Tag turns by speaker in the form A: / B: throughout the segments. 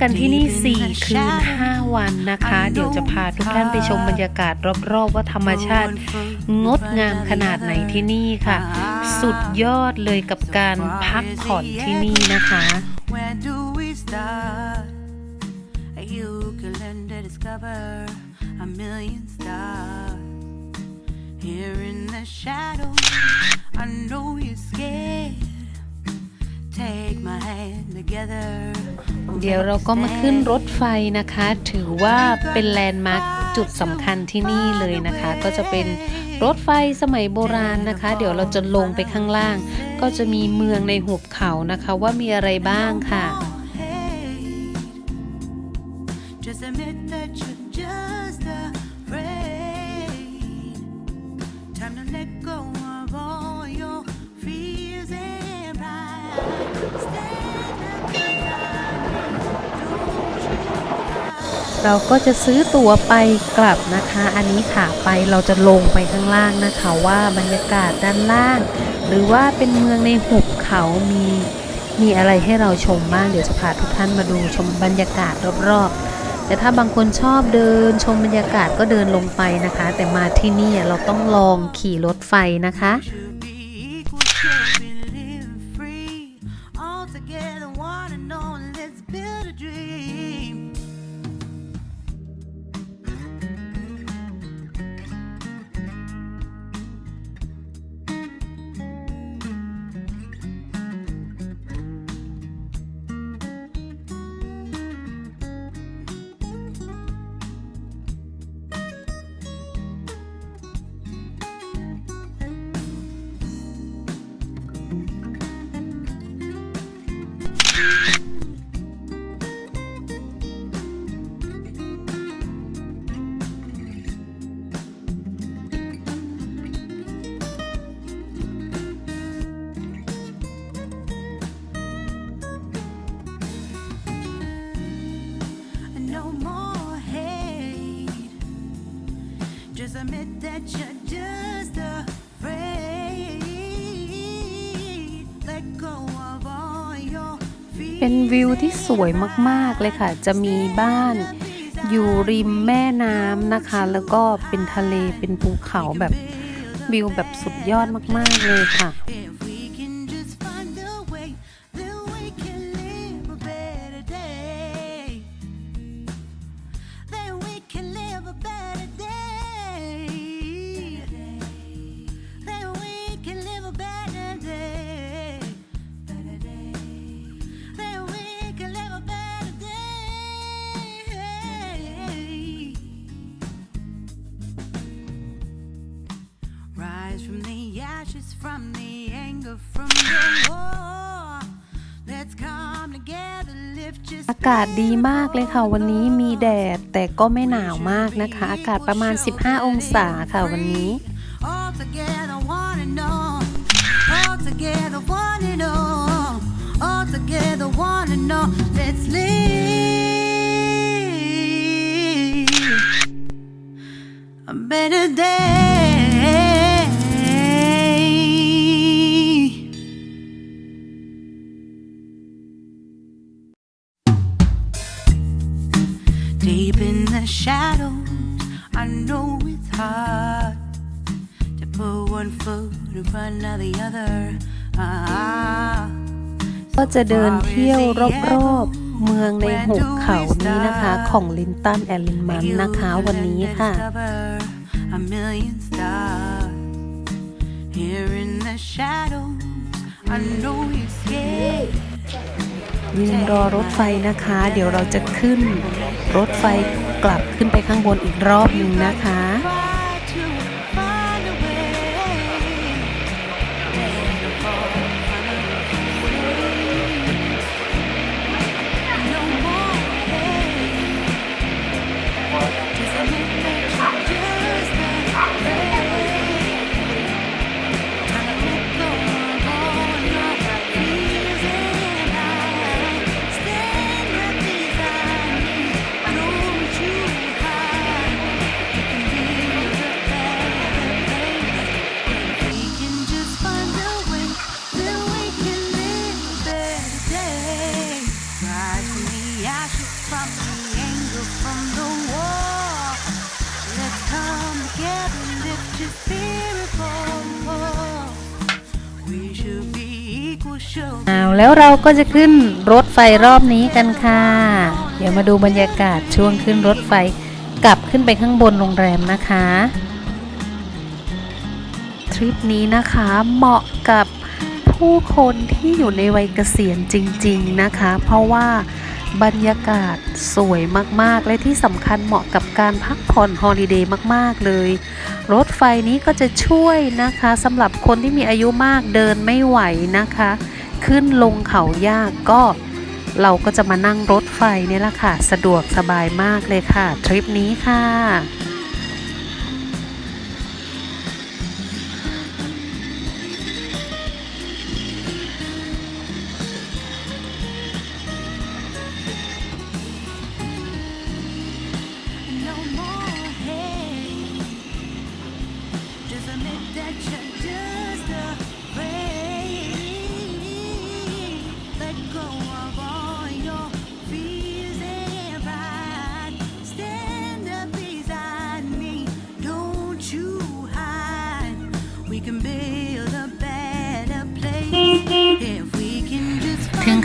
A: กันที่นี่ 4 คืน 5 วันนะคะ เดี๋ยวจะพาทุกท่านไปชมบรรยากาศรอบๆ ว่าธรรมชาติ งดงามขนาดไหนที่นี่ค่ะ สุดยอดเลยกับการพักผ่อนที่นี่นะคะ
B: Where do we start? You can learn to discover a million stars. Here in the shadows, I know you're scared.
A: เดี๋ยวเราก็มาขึ้นรถไฟนะคะ ถือว่าเป็นแลนด์มาร์คจุดสำคัญที่นี่เลยนะคะ ก็จะเป็นรถไฟสมัยโบราณนะคะ เดี๋ยวเราจะลงไปข้างล่าง ก็จะมีเมืองในหุบเขานะคะว่ามีอะไรบ้างค่ะ
B: Just admit that you're just afraid. Time to let go of all your fears
A: เราก็จะซื้อตั๋วไปกลับนะคะ อันนี้ขาไปเราจะลงไปข้างล่างนะคะว่าบรรยากาศด้านล่าง หรือว่าเป็นเมืองในหุบเขามีมีอะไรให้เราชมบ้างเดี๋ยวจะพาทุกท่านมาดูชมบรรยากาศรอบๆ แต่ถ้าบางคนชอบเดินชมบรรยากาศก็เดินลงไปนะคะ แต่มาที่นี่เราต้องลองขี่รถไฟนะคะ
B: No more hate. Just admit that you're just afraid. Let go of all your fears.
A: เป็นวิวที่สวยมาก ๆ เลยค่ะ จะมีบ้าน อยู่ริมแม่น้ำนะคะ แล้วก็เป็นทะเลเป็นภูเขาแบบวิวแบบสุดยอดมาก ๆ เลยค่ะ
B: from the anger, from the war. Let's come together, lift just
A: อากาศดีมากเลยค่ะ วันนี้มีแดดแต่ก็ไม่หนาวมากนะคะ อากาศประมาณ 15 องศาค่ะวันนี้
B: all together, one and all. All together, one and all. All together, one and all. Let's live shadows, I know it's hard to put one foot in front of the other. Ah,
A: ก็จะเดินเที่ยวรอบๆเมืองในหุบเขานี้นะคะ ของลินตันแอลลินมันนะคะ วันนี้ค่ะ
B: A million stars here in the shadows. I know you're scared.
A: ยืนรอรถไฟนะคะ เดี๋ยวเราจะขึ้นรถไฟกลับขึ้นไปข้างบนอีกรอบหนึ่งนะคะ เอาแล้วเราก็จะขึ้นรถไฟรอบนี้กันค่ะ เดี๋ยวมาดูบรรยากาศช่วงขึ้นรถไฟกลับขึ้นไปข้างบนโรงแรมนะคะ ทริปนี้นะคะเหมาะกับผู้คนที่อยู่ในวัยเกษียณจริง ๆนะคะ เพราะว่า บรรยากาศสวยมากๆ และที่สำคัญเหมาะกับการพักผ่อนฮอลิเดย์มากๆเลย รถไฟนี้ก็จะช่วยนะคะสำหรับคนที่มีอายุมากเดินไม่ไหวนะคะ ขึ้นลงเขายากก็ เราก็จะมานั่งรถไฟนี่แหละค่ะ สะดวกสบายมากเลยค่ะ ทริปนี้ค่ะ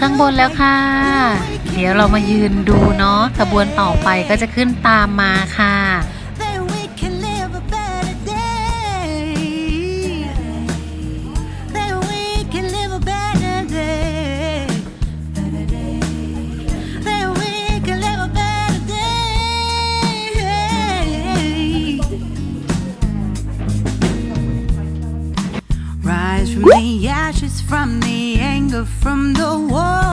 A: ข้างบนแล้วค่ะ เดี๋ยวเรามายืนดูเนาะขบวนต่อไปก็จะขึ้นตามมาค่ะ
B: from the anger from the